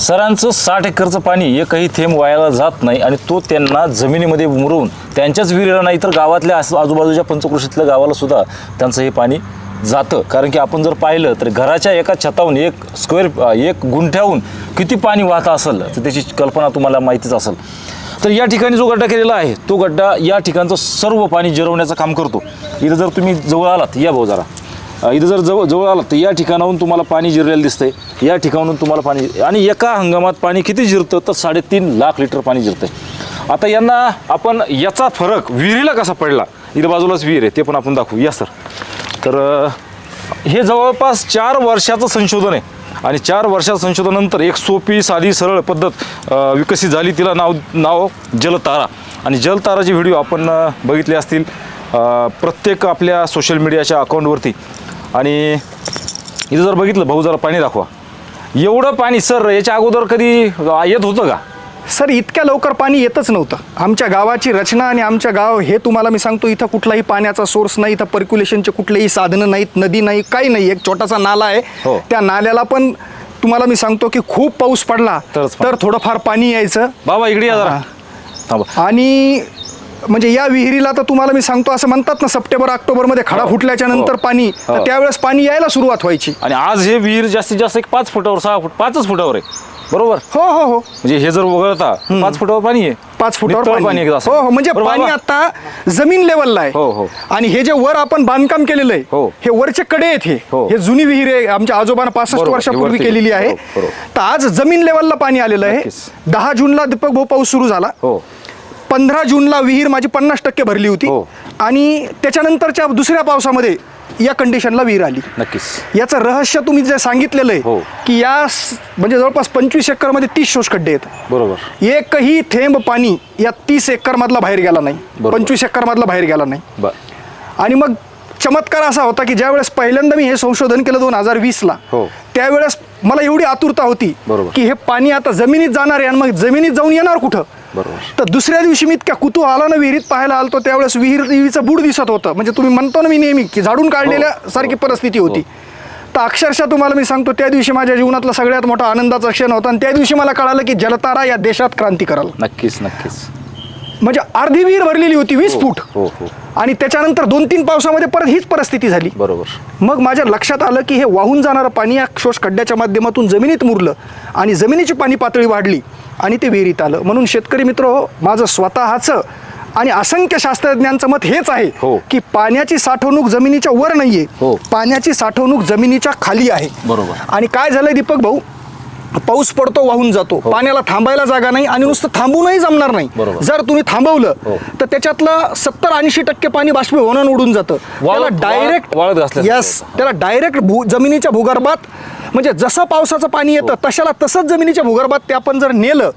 सरांचं साठ एकरचं पाणी एकही थेंब वायाला जात नाही आणि तो त्यांना जमिनीमध्ये मुरवून त्यांच्याच विहिरीला नाही तर गावातल्या आस- आजूबाजूच्या पंचकृषीतल्या गावाला सुद्धा त्यांचं हे पाणी जातं. कारण की आपण जर पाहिलं तर घराच्या एका छताहून एक स्क्वेअर एक गुंठ्याहून किती पाणी वाहत असेल तर त्याची कल्पना तुम्हाला माहितीच असेल. तर या ठिकाणी जो गड्डा केलेला आहे तो गड्डा या ठिकाणचं सर्व पाणी जिरवण्याचं काम करतो. इथं जर तुम्ही जवळ आलात या भाऊ जरा. इथं जर जवळ जवळ आलात तर या ठिकाणाहून तुम्हाला पाणी जिरलेलं दिसतंय. या ठिकाणाहून तुम्हाला पाणी आणि एका हंगामात पाणी किती जिरतं तर साडेतीन लाख लिटर पाणी जिरतंय. आता यांना आपण याचा फरक विहिरीला कसा पडला? इथं बाजूलाच विहीर आहे ते पण आपण दाखवू. या सर. तर हे जवळपास चार वर्षाचं संशोधन आहे. आणि चार वर्षाच्या संशोधनानंतर एक सोपी साधी सरळ पद्धत विकसित झाली. तिला नाव नाव जलतारा. आणि जलताराचे व्हिडिओ आपण बघितले असतील. प्रत्येक आपल्या सोशल मीडियाच्या अकाउंटवरती आणि इथं जर बघितलं भाऊ जरा पाणी दाखवा. एवढं पाणी सर याच्या अगोदर कधी येत होतं का? सर इतक्या लवकर पाणी येतच नव्हतं. आमच्या गावाची रचना आणि आमच्या गाव हे तुम्हाला मी सांगतो इथं कुठलाही पाण्याचा सोर्स नाही इथं पर्क्युलेशनचे कुठलेही साधनं नाहीत नदी नाही काही नाही. एक छोटासा नाला आहे. हो. त्या नाल्याला पण तुम्हाला मी सांगतो की खूप पाऊस पडला. तर थोडंफार पाणी यायचं. बाबा इकडे या जरा. थांबा. आणि म्हणजे या विहिरीला तर तुम्हाला मी सांगतो असं म्हणतात ना सप्टेंबर ऑक्टोबरमध्ये खडा हो. फुटल्याच्या नंतर हो. पाणी हो. तर त्यावेळेस पाणी यायला सुरुवात व्हायची आणि आज हे विहीर जास्तीत जास्त एक पाच फुटावर सहा फूट पाचच फुटावर आहे बरोबर हो हो हो म्हणजे हे जर वगळता पाच फुटावर पाणी आहे पाच फुटावर पाणी आहे. हो हो म्हणजे पाणी? आता जमीन लेवलला आहे हो, हो. आणि हे जे वर आपण बांधकाम केलेलं आहे हो. हे वरचे कडे आहेत हे हो. जुनी विहीर आहे आमच्या आजोबांना पासष्ट वर्षापूर्वी. केलेली आहे. तर आज जमीन लेवलला पाणी आलेलं आहे. दहा जूनला दीपक भाऊ पाऊस सुरू झाला हो पंधरा जूनला विहीर माझी पन्नास टक्के भरली होती हो. आणि त्याच्यानंतरच्या दुसऱ्या पावसामध्ये या कंडिशनला विहीर आली नक्कीच याचं रहस्य तुम्ही जे सांगितलेलं हो. आहे की या स- म्हणजे जवळपास पंचवीस एकरमध्ये तीस शोष खड्डे आहेत बरोबर एकही थेंब पाणी या तीस एकर मधला बाहेर गेला नाही बरोबर. पंचवीस एकर मधला बाहेर गेला नाही बर आणि मग चमत्कार असा होता की ज्यावेळेस पहिल्यांदा मी हे संशोधन केलं दोन हजार वीसला हो. त्यावेळेस मला एवढी आतुरता होती बरोबर. की हे पाणी आता जमिनीत जाणार आहे आणि मग जमिनीत जाऊन येणार कुठं बरोबर. तर दुसऱ्या दिवशी मी इतक्या कुतूहलानं विहिरीत पाहायला आलतो त्यावेळेस विहीर विहिरीचं बुड दिसत होतं म्हणजे तुम्ही म्हणतो ना मी नेहमी की झाडून काढलेल्या हो. सारखी परिस्थिती होती तर अक्षरशः तुम्हाला मी सांगतो त्या दिवशी माझ्या जीवनातला सगळ्यात मोठा आनंदाचा क्षण होता आणि त्या दिवशी मला कळालं की जलतारा या देशात क्रांती कराल नक्कीच नक्कीच म्हणजे अर्धी विहीर भरलेली होती वीस फूट. हो हो. आणि त्याच्यानंतर दोन तीन पावसामध्ये परत हीच परिस्थिती झाली. बरोबर. मग माझ्या लक्षात आलं की हे वाहून जाणारं पाणी या शोष खड्ड्याच्या माध्यमातून जमिनीत मुरलं आणि जमिनीची पाणी पातळी वाढली आणि ते विहिरीत आलं. म्हणून शेतकरी मित्र हो माझं स्वतःचं आणि असंख्य शास्त्रज्ञांचं मत हेच आहे हो. की पाण्याची साठवणूक जमिनीच्या वर नाहीये. हो. पाण्याची साठवणूक जमिनीच्या खाली आहे. बरोबर. आणि काय झालंय दीपक भाऊ? पाऊस पडतो वाहून जातो. पाण्याला थांबायला जागा नाही आणि नुसतं थांबूनही जमणार नाही. जर तुम्ही थांबवलं हो. तर त्याच्यातलं सत्तर ऐंशी टक्के पाणी बाष्पीभवनानं उडून जातं. त्याला डायरेक्ट यस त्याला डायरेक्ट भू जमिनीच्या भूगर्भात म्हणजे जसं पावसाचं पाणी येतं तशाला तसंच जमिनीच्या भूगर्भात ते आपण जर नेलं.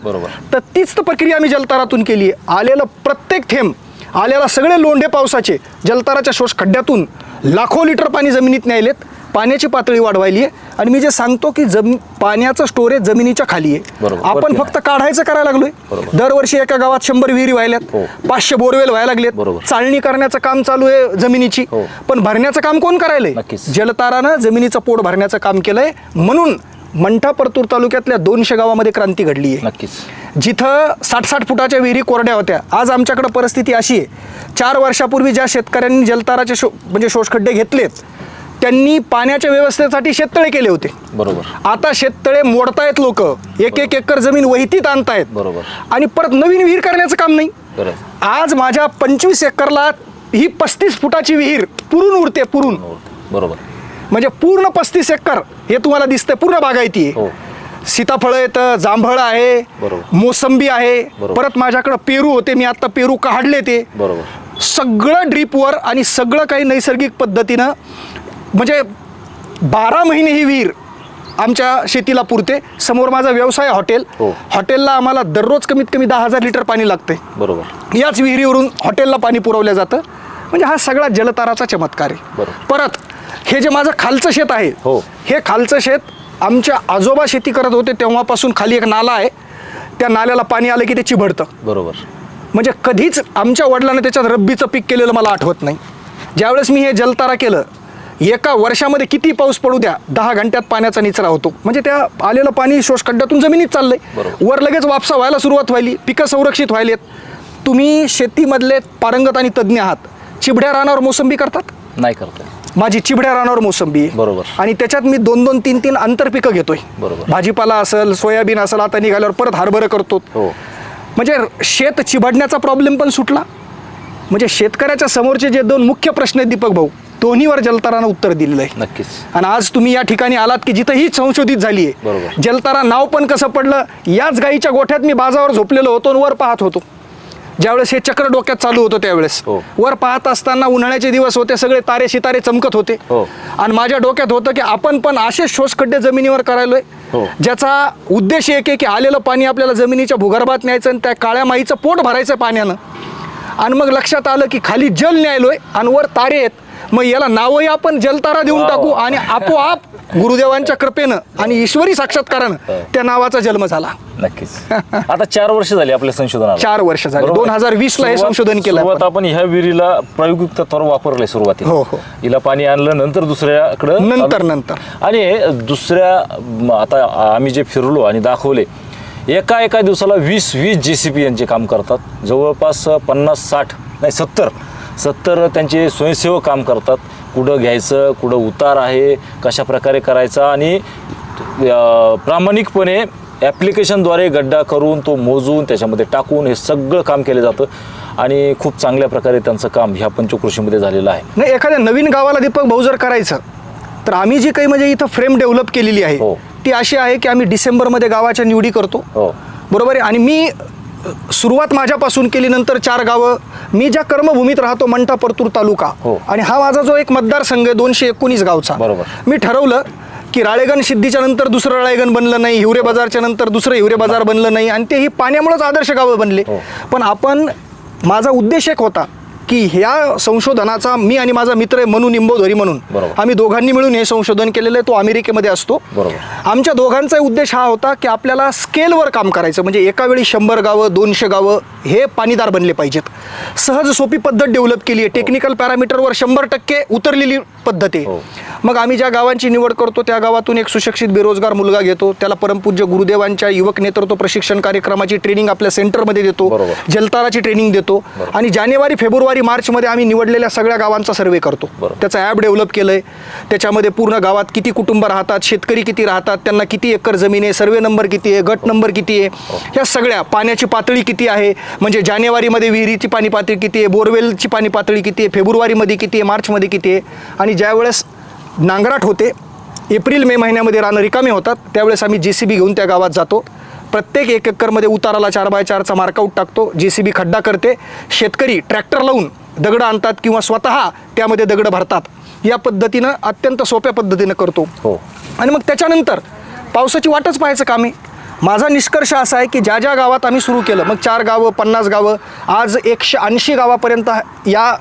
तर तीच तर प्रक्रिया आम्ही जलतारातून केली आहे. आलेलं प्रत्येक थेंब आलेला सगळे लोंढे पावसाचे जलताराच्या शोष खड्ड्यातून लाखो लिटर पाणी जमिनीत न्यायलेत. पाण्याची पातळी वाढवायली आहे. आणि मी जे सांगतो की जम पाण्याचं स्टोरेज जमिनीच्या खाली आहे. आपण फक्त काढायचं करायला लागलोय. दरवर्षी एका गावात शंभर विहिरी व्हायल्यात. हो. पाचशे बोरवेल व्हायला लागलेत. चाळणी करण्याचं काम चालू आहे जमिनीची. हो. पण भरण्याचं काम कोण करायलंय. जलतारानं जमिनीचं पोट भरण्याचं काम केलंय. म्हणून मंठा परतूर तालुक्यातल्या दोनशे गावामध्ये क्रांती घडली आहे. नक्कीच. जिथं साठ साठ फुटाच्या विहिरी कोरड्या होत्या. आज आमच्याकडे परिस्थिती अशी आहे. चार वर्षापूर्वी ज्या शेतकऱ्यांनी जलताराचे शो म्हणजे शोषखड्डे घेतलेत त्यांनी पाण्याच्या व्यवस्थेसाठी शेततळे केले होते. बरोबर. आता शेततळे मोडतायत लोक. एक एक एकर जमीन वहितीत आणतायत. बरोबर. आणि परत नवीन विहीर करण्याचं काम नाही. आज माझ्या पंचवीस एकरला ही पस्तीस फुटाची विहीर पुरून उरते पुरून. बरोबर. म्हणजे पूर्ण पस्तीस एकर हे तुम्हाला दिसतंय पूर्ण बागायती आहे. हो. सीताफळ येतं जांभळ आहे बरोबर. मोसंबी आहे. बरोबर. परत माझ्याकडं पेरू होते मी आता पेरू काढले ते. बरोबर. सगळं ड्रीपवर आणि सगळं काही नैसर्गिक पद्धतीनं म्हणजे बारा महिने ही विहीर आमच्या शेतीला पुरते. समोर माझा व्यवसाय हॉटेल. हो. हॉटेलला आम्हाला दररोज कमीत कमी दहा हजार लिटर पाणी लागते. बरोबर. याच विहिरीवरून हॉटेलला पाणी पुरवलं जातं. म्हणजे हा सगळा जलताराचा चमत्कार आहे. बरोबर. परत हे जे माझं खालचं शेत आहे हो. हे खालचं शेत आमच्या आजोबा शेती करत होते तेव्हापासून खाली एक नाला आहे. त्या नाल्याला पाणी आलं की ते चिबडतं बरोबर. म्हणजे कधीच आमच्या वडिलांनी त्याच्यात रब्बीचं पीक केलेलं मला आठवत नाही. ज्यावेळेस मी हे जलतारा केलं एका वर्षामध्ये किती पाऊस पडू द्या दहा घंट्यात पाण्याचा निचरा होतो. म्हणजे त्या आलेलं पाणी शोष खड्ड्यातून जमिनीत चाललंय. वर लगेच वापसा व्हायला सुरुवात व्हायली पिकं संरक्षित व्हायलेत. तुम्ही शेतीमधले पारंगत आणि तज्ज्ञ आहात. चिबड्या रानावर मोसंबी करतात? नाही करत माझी चिबड्या रानावर मोसंबी आहे. बरोबर. आणि त्याच्यात मी दोन दोन तीन तीन आंतरपिकं घेतोय. बरोबर. भाजीपाला असेल सोयाबीन असेल आता निघाल्यावर परत हरभरं करतो. हो. म्हणजे शेत चिबडण्याचा प्रॉब्लेम पण सुटला? म्हणजे शेतकऱ्याच्या समोरचे जे दोन मुख्य प्रश्न आहेत दीपक भाऊ दोन्हीवर जलतारानं उत्तर दिलेलं आहे नक्कीच आणि आज तुम्ही या ठिकाणी आलात की जिथं ही संशोधित झाली आहे. जलतारा नाव पण कसं पडलं याच गाईच्या गोठ्यात मी बाजावर झोपलेलो होतो आणि वर पाहत होतो ज्यावेळेस हे चक्र डोक्यात चालू होतं त्यावेळेस हो. वर पाहत असताना उन्हाळ्याचे दिवस होते सगळे तारे सितारे चमकत होते हो. आणि माझ्या डोक्यात होतं की आपण पण असे शोषखड्डे जमिनीवर करायलोय हो. ज्याचा उद्देश एक आहे की आलेलं पाणी आपल्याला जमिनीच्या भूगर्भात न्यायचं आणि त्या काळ्या माईचं पोट भरायचं पाण्यानं आणि मग लक्षात आलं की खाली जल न्यायलोय आणि वर तारे आहेत. मग याला नावही आपण जलतारा देऊन टाकू. आणि आपोआप गुरुदेवांच्या कृपेनं आणि ईश्वरी साक्षात्कारानं त्या नावाचा जन्म झाला. नक्कीच. आता चार वर्ष झाली आपल्या संशोधनाला. चार वर्ष झाली. बरोबर. 2020 ला हे सुरुवात- संशोधन केलं सुरुवात आपण. ह्या विहिरीला प्रायोगिक तत्वावर वापरलंय सुरुवातीला. हो, हो. हिला पाणी आणलं नंतर दुसऱ्याकडं नंतर नंतर. आणि दुसऱ्या आता आम्ही जे फिरलो आणि दाखवले एका एका दिवसाला वीस वीस जे सी पी यांचे काम करतात. जवळपास पन्नास साठ नाही सत्तर सत्तर त्यांचे स्वयंसेवक काम करतात. कुठं घ्यायचं कुठं उतार आहे कशा प्रकारे करायचा आणि प्रामाणिकपणे ॲप्लिकेशनद्वारे गड्डा करून तो मोजून त्याच्यामध्ये टाकून हे सगळं काम केलं जातं आणि खूप चांगल्या प्रकारे त्यांचं काम ह्या पंचकृषीमध्ये झालेलं आहे. नाही एखाद्या नवीन गावाला दीपक भाऊ जर करायचं तर आम्ही जी काही म्हणजे इथं फ्रेम डेव्हलप केलेली आहे हो. ती अशी आहे की आम्ही डिसेंबरमध्ये गावाच्या निवडी करतो. हो. बरोबर आहे? आणि मी सुरुवात माझ्यापासून केली नंतर चार गावं. मी ज्या कर्मभूमीत राहतो मंठा परतूर तालुका. हो. आणि हा माझा जो एक मतदारसंघ आहे दोनशे एकोणीस गावचा. बरोबर. मी ठरवलं की राळेगण सिद्धीच्या नंतर दुसरं राळेगण बनलं नाही हिवरे बाजारच्या नंतर दुसरं हिवरे बाजार बनलं नाही आणि ते ही पाण्यामुळेच आदर्श गावं बनले. हो. पण आपण माझा उद्देश एक होता की ह्या संशोधनाचा मी आणि माझा मित्र आहे मनू निंबोधरी म्हणून. आम्ही दोघांनी मिळून हे संशोधन केलेलं आहे तो अमेरिकेमध्ये असतो. आमच्या दोघांचा उद्देश हा होता की आपल्याला स्केलवर काम करायचं म्हणजे एका वेळी शंभर गावं दोनशे गावं हे पाणीदार बनले पाहिजेत सहज सोपी पद्धत डेव्हलप केली आहे टेक्निकल पॅरामीटरवर शंभर टक्के उतरलेली पद्धत आहे हो. मग आम्ही ज्या गावांची निवड करतो त्या गावातून एक सुशिक्षित बेरोजगार मुलगा घेतो. त्याला परमपूज्य गुरुदेवांच्या युवक नेतृत्व प्रशिक्षण कार्यक्रमाची ट्रेनिंग आपल्या सेंटरमध्ये देतो. जलताराची ट्रेनिंग देतो. आणि जानेवारी फेब्रुवारी मार्चमध्ये आम्ही निवडलेल्या सगळ्या गावांचा सर्वे करतो. त्याचा ॲप डेव्हलप केलं आहे त्याच्यामध्ये पूर्ण गावात किती कुटुंब राहतात शेतकरी किती राहतात त्यांना किती एकर जमीन आहे सर्वे नंबर किती आहे गट नंबर किती आहे ह्या सगळ्या पाण्याची पातळी किती आहे म्हणजे जानेवारीमध्ये विहिरीची पाणी पातळी किती आहे बोरवेलची पाणी पातळी किती आहे फेब्रुवारीमध्ये किती आहे मार्चमध्ये किती आहे. आणि ज्यावेळेस नांगराट होते. एप्रिल मे महिन्यामध्ये रानं रिकामे होतात. त्यावेळेस आम्ही जे सी बी घेऊन त्या गावात जातो. प्रत्येक एक एकरमध्ये उताराला चार बाय चारचा मार्कआउट टाकतो. जे सी बी खड्डा करते. शेतकरी ट्रॅक्टर लावून दगडं आणतात किंवा स्वतः त्यामध्ये दगडं भरतात. या पद्धतीनं अत्यंत सोप्या पद्धतीनं करतो. हो. आणि मग त्याच्यानंतर पावसाची वाटच पाहायचं काम आहे. माझा निष्कर्ष असा आहे की ज्या ज्या गावात आम्ही सुरू केलं मग चार गावं पन्नास गावं आज एकशे ऐंशी गावापर्यंत या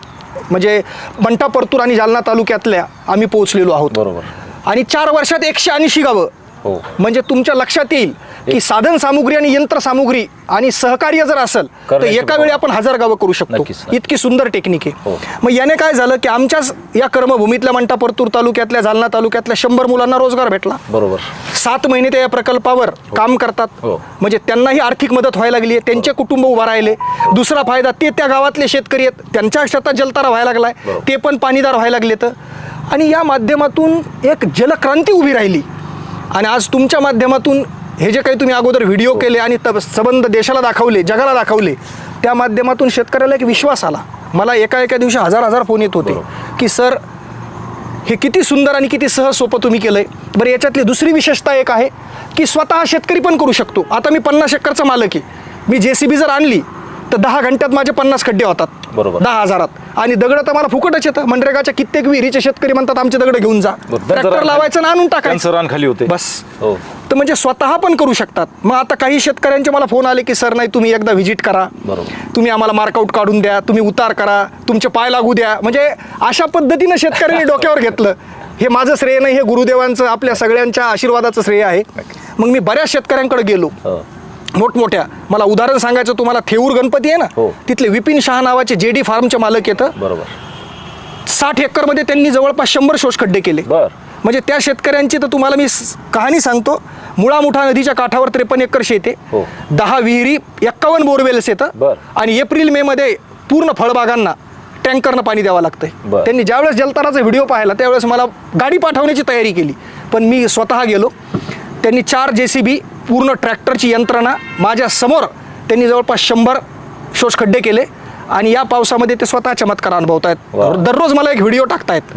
म्हणजे मंठा परतूर आणि जालना तालुक्यातल्या आम्ही पोहोचलेलो आहोत बरोबर. आणि चार वर्षात एकशे ऐंशी गावं हो. म्हणजे तुमच्या लक्षात येईल की साधन सामुग्री आणि यंत्र सामुग्री आणि सहकार्य जर असेल तर करण्याची एका वेळी आपण हजार गावं करू शकतो. नक्कीच, नक्कीच. इतकी सुंदर टेक्निक आहे. हो. मग याने काय झालं की आमच्याच या कर्मभूमीतल्या मंठा परतूर तालुक्यातल्या जालना तालुक्यातल्या शंभर मुलांना रोजगार भेटला. बरोबर. सात महिने ते या प्रकल्पावर काम करतात. हो. म्हणजे त्यांनाही आर्थिक मदत व्हायला लागली आहे. त्यांचे कुटुंब उभा राहिले. दुसरा फायदा ते त्या गावातले शेतकरी आहेत. त्यांच्या शेतात जलतारा व्हायला लागलाय. बरोबर. ते पण पाणीदार व्हायला लागले तर आणि या माध्यमातून एक जलक्रांती उभी राहिली. आणि आज तुमच्या माध्यमातून हे जे काही तुम्ही अगोदर व्हिडिओ केले आणि तब- संबंध देशाला दाखवले जगाला दाखवले त्या माध्यमातून शेतकऱ्याला एक विश्वास आला. मला एका एका दिवशी हजार हजार फोन येत होते की सर हे किती सुंदर आणि किती सहज सोपं तुम्ही केलंय. बरं याच्यातली दुसरी विशेषता एक आहे की स्वतः शेतकरी पण करू शकतो. आता मी पन्नास एकरचा मालक आहे. मी जे सी बी जर आणली तर दहा घंट्यात माझे पन्नास खड्डे होतात. बरोबर. दहा हजारात. आणि दगड तर मला फुकटच येतं. मनरेगाच्या कित्येक विहिरीचे शेतकरी म्हणतात आमचे दगड घेऊन जा. ट्रॅक्टर लावायचं आणि आणून त्यांचं टाकायचं रान खाली होते. बस. हो. तर म्हणजे स्वतः पण करू शकतात. मग आता काही शेतकऱ्यांचे मला फोन आले की सर नाही तुम्ही एकदा व्हिजिट करा. बरोबर. तुम्ही आम्हाला मार्कआउट काढून द्या. तुम्ही उतार करा. तुमचे पाय लागू द्या. म्हणजे अशा पद्धतीनं शेतकऱ्यांनी डोक्यावर घेतलं. हे माझं श्रेय नाही हे गुरुदेवांचं आपल्या सगळ्यांच्या आशीर्वादाचं श्रेय आहे. मग मी बऱ्याच शेतकऱ्यांकडे गेलो. हो. मोठमोठ्या. मला उदाहरण सांगायचं तुम्हाला थेऊर गणपती आहे ना हो. तिथले विपिन शहा नावाचे जे डी फार्मचे मालक येतं. बरोबर. साठ एकरमध्ये त्यांनी जवळपास शंभर शोषखड्डे केले. बर. म्हणजे त्या शेतकऱ्यांची तर तुम्हाला मी स- कहाणी सांगतो. मुळा मुठा नदीच्या काठावर त्रेपन्न एकर शेत आहे. हो. दहा विहिरी एक्कावन्न बोरवेल्स येतं. बर. आणि एप्रिल मे मध्ये पूर्ण फळबागांना टँकरनं पाणी द्यावं लागतंय. बर. त्यांनी ज्यावेळेस जलताराचा व्हिडिओ पाहिला त्यावेळेस मला गाडी पाठवण्याची तयारी केली. पण मी स्वतः गेलो. त्यांनी चार जे सी बी पूर्ण ट्रॅक्टरची यंत्रणा माझ्यासमोर त्यांनी जवळपास शंभर शोषखड्डे केले आणि या पावसामध्ये ते स्वतः चमत्कार अनुभवत. आहेत दररोज मला एक व्हिडिओ टाकतायत.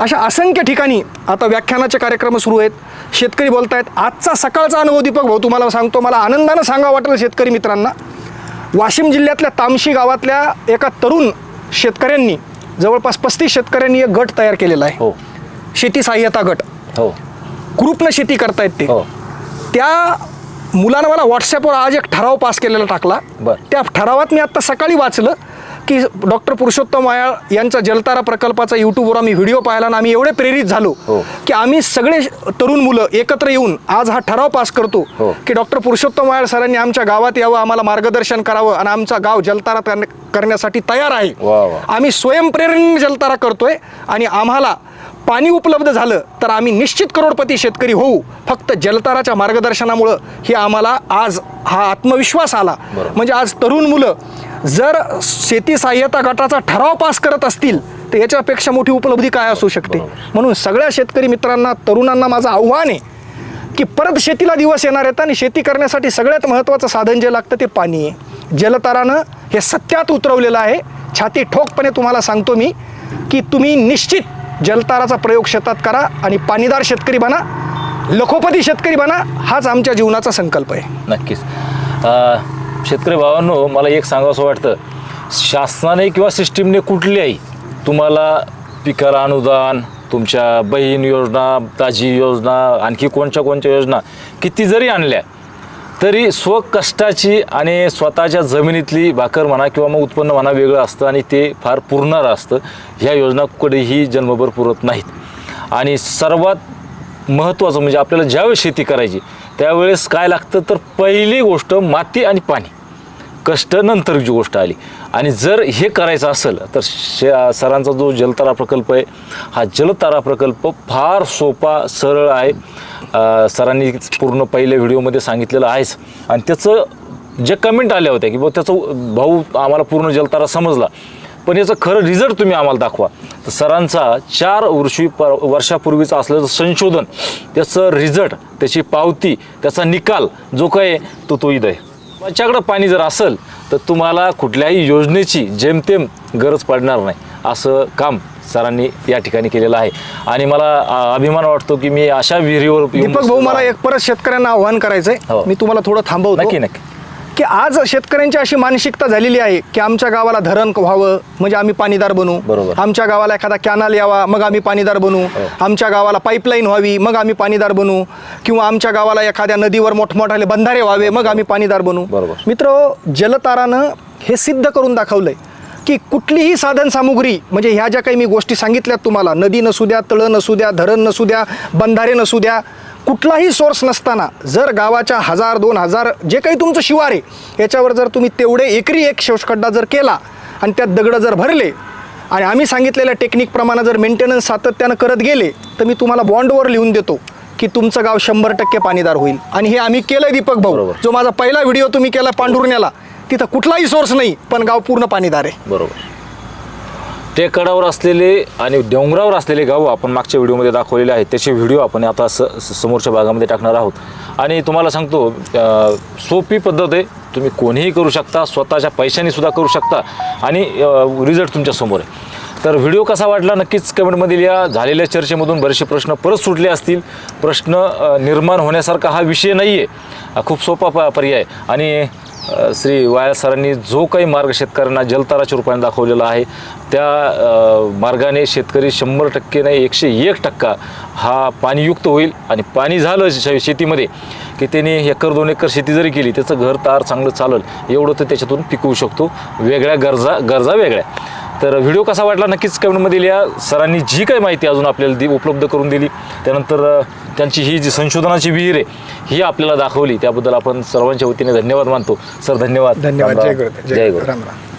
अशा असंख्य ठिकाणी आता व्याख्यानाचे कार्यक्रम सुरू आहेत. शेतकरी बोलतायत आजचा सकाळचा अनुभव दीपक भाऊ तुम्हाला सांगतो मला आनंदानं सांगावं वाटेल शेतकरी मित्रांना. वाशिम जिल्ह्यातल्या तामशी गावातल्या एका तरुण शेतकऱ्यांनी जवळपास पस्तीस शेतकऱ्यांनी एक गट तयार केलेला आहे. हो. शेती सहाय्यता गट. हो. ग्रुपनं शेती करतायत ते. हो. त्या मुलानं मला व्हॉट्सॲपवर आज एक ठराव पास केलेला टाकला बर. त्या ठरावात मी आत्ता सकाळी वाचलं की डॉक्टर पुरुषोत्तम मायाळ यांचा जलतारा प्रकल्पाचा यूट्यूबवर आम्ही व्हिडिओ पाहिला आणि आम्ही एवढे प्रेरित झालो हो. की आम्ही सगळे तरुण मुलं एकत्र येऊन आज हा ठराव पास करतो हो. की डॉक्टर पुरुषोत्तम मायाळ सरांनी आमच्या गावात यावं आम्हाला मार्गदर्शन करावं आणि आमचा गाव जलतारा करण्या- करण्यासाठी तयार आहे. आम्ही स्वयंप्रेरणेने जलतारा करतोय आणि आम्हाला पाणी उपलब्ध झालं तर आम्ही निश्चित करोडपती शेतकरी होऊ. फक्त जलताराच्या मार्गदर्शनामुळं हे आम्हाला आज हा आत्मविश्वास आला. म्हणजे आज तरुण मुलं जर शेती सहाय्यता गटाचा ठराव पास करत असतील तर याच्यापेक्षा मोठी उपलब्धी काय असू शकते? म्हणून सगळ्या शेतकरी मित्रांना तरुणांना माझं आव्हान आहे की परत शेतीला दिवस येणार आहेत आणि शेती करण्यासाठी सगळ्यात महत्त्वाचं साधन जे लागतं ते पाणी आहे. जलतारानं हे सत्यात उतरवलेलं आहे. छाती ठोकपणे तुम्हाला सांगतो मी की तुम्ही निश्चित जलताराचा प्रयोग शेतात करा आणि पाणीदार शेतकरी बना लखोपती शेतकरी बना हाच आमच्या जीवनाचा संकल्प आहे. नक्कीच. अ, शेतकरी भावांनो मला एक सांगावंसं वाटतं. शासनाने किंवा सिस्टीमने कुठल्याही तुम्हाला पिकाला अनुदान तुमच्या बहीण योजना ताजी योजना आणखी कोणत्या कोणत्या योजना किती जरी आणल्या तरी स्वकष्टाची आणि स्वतःच्या जमिनीतली भाकर म्हणा किंवा मग उत्पन्न म्हणा वेगळं असतं आणि ते फार पुरणारं असतं. ह्या योजना कधीही जन्मभर पुरत नाहीत. आणि सर्वात महत्त्वाचं म्हणजे आपल्याला ज्यावेळेस शेती करायची त्यावेळेस काय लागतं? तर पहिली गोष्ट माती आणि पाणी. कष्ट नंतरची गोष्ट आली. आणि जर हे करायचं असेल तर शे सरांचा जो जलतारा प्रकल्प आहे हा जलतारा प्रकल्प फार सोपा सरळ आहे. सरांनी पूर्ण पहिल्या व्हिडिओमध्ये सांगितलेलं आहेच. आणि त्याचं जे कमेंट आल्या होत्या की बघ त्याचं भाऊ आम्हाला पूर्ण जलतारा समजला. पण याचं खरं रिझल्ट तुम्ही आम्हाला दाखवा. तर सरांचा चार वर्षी प वर्षापूर्वीचं असलेलं संशोधन त्याचं रिझल्ट त्याची पावती त्याचा निकाल जो काय आहे, तो तो इथं आहे. तुमच्याकडं पाणी जर असेल तर तुम्हाला कुठल्याही योजनेची जेमतेम गरज पडणार नाही. असं काम सरांनी या ठिकाणी केलेलं आहे. आणि मला अ, अभिमान वाटतो की मी अशा विहिरीवर येऊन दीपक भाऊ बसलेलो मला आहे. एक परत शेतकऱ्यांना आव्हान करायचंय. हो. मी तुम्हाला थोडं थांबवतो. नक्की नक्की. की आज शेतकऱ्यांची अशी मानसिकता झालेली आहे की आमच्या गावाला धरण व्हावं म्हणजे आम्ही पाणीदार बनू बरोबर. आमच्या गावाला एखादा कॅनल यावा मग आम्ही पाणीदार बनू हो. आमच्या गावाला पाईपलाईन व्हावी मग आम्ही पाणीदार बनू किंवा आमच्या गावाला एखाद्या नदीवर मोठमोठाले बंधारे व्हावे मग आम्ही पाणीदार बनू बरोबर. मित्र जलतारानं हे सिद्ध करून दाखवलंय की कुठलीही साधन सामुग्री म्हणजे ह्या ज्या काही मी गोष्टी सांगितल्यात तुम्हाला नदी नसू द्या तळं नसू द्या धरण नसू द्या बंधारे नसू द्या कुठलाही सोर्स नसताना जर गावाच्या हजार दोन हजार जे काही तुमचं शिवार आहे याच्यावर जर तुम्ही तेवढे एकरी एक शोषखड्डा जर केला आणि त्यात दगडं जर भरले आणि आम्ही सांगितलेल्या टेक्निकप्रमाणे जर मेंटेनन्स सातत्यानं करत गेले तर मी तुम्हाला बॉन्डवर लिहून देतो की तुमचं गाव शंभर टक्के पाणीदार होईल. आणि हे आम्ही केलंय दीपक भाऊ. बरोबर. जो माझा पहिला व्हिडिओ तुम्ही केला पांडुरण्याला तिथं कुठलाही सोर्स नाही पण गाव पूर्ण पाणीदार आहे. बरोबर. टेकडावर असलेले आणि डोंगरावर असलेले गाव आपण मागच्या व्हिडिओमध्ये दाखवलेले आहेत. त्याचे व्हिडिओ आपण आता स समोरच्या भागामध्ये टाकणार आहोत. आणि तुम्हाला सांगतो सोपी पद्धत आहे. तुम्ही कोणीही करू शकता स्वतःच्या पैशांनीसुद्धा करू शकता आणि रिझल्ट तुमच्यासमोर आहे. तर व्हिडिओ कसा वाटला नक्कीच कमेंटमध्ये लिहा झालेल्या चर्चेमधून बरेचसे प्रश्न परत सुटले असतील. प्रश्न निर्माण होण्यासारखा हा विषय नाही आहे खूप सोपा प पर्याय आणि श्री वाया सरांनी जो काही मार्ग शेतकऱ्यांना जलताराच्या रूपाने दाखवलेला आहे त्या मार्गाने शेतकरी शंभर टक्के नाही एकशे एक टक्का हा पाणीयुक्त होईल आणि पाणी झालं शेतीमध्ये की त्याने एकर दोन एकर शेती जरी केली त्याचं घर तार चांगलं चालेल एवढं तर त्याच्यातून पिकवू शकतो. वेगळ्या गरजा गरजा वेगळ्या. तर व्हिडिओ कसा वाटला नक्कीच कमेंटमध्ये लिहा. सरांनी जी काही माहिती अजून आपल्याला दि उपलब्ध करून दिली त्यानंतर त्यांची ही जी संशोधनाची विहीर आहे ही आपल्याला दाखवली. त्याबद्दल आपण सर्वांच्या वतीने धन्यवाद मानतो. सर धन्यवाद. धन्यवाद. जय. गुरुदेव. जय गुरु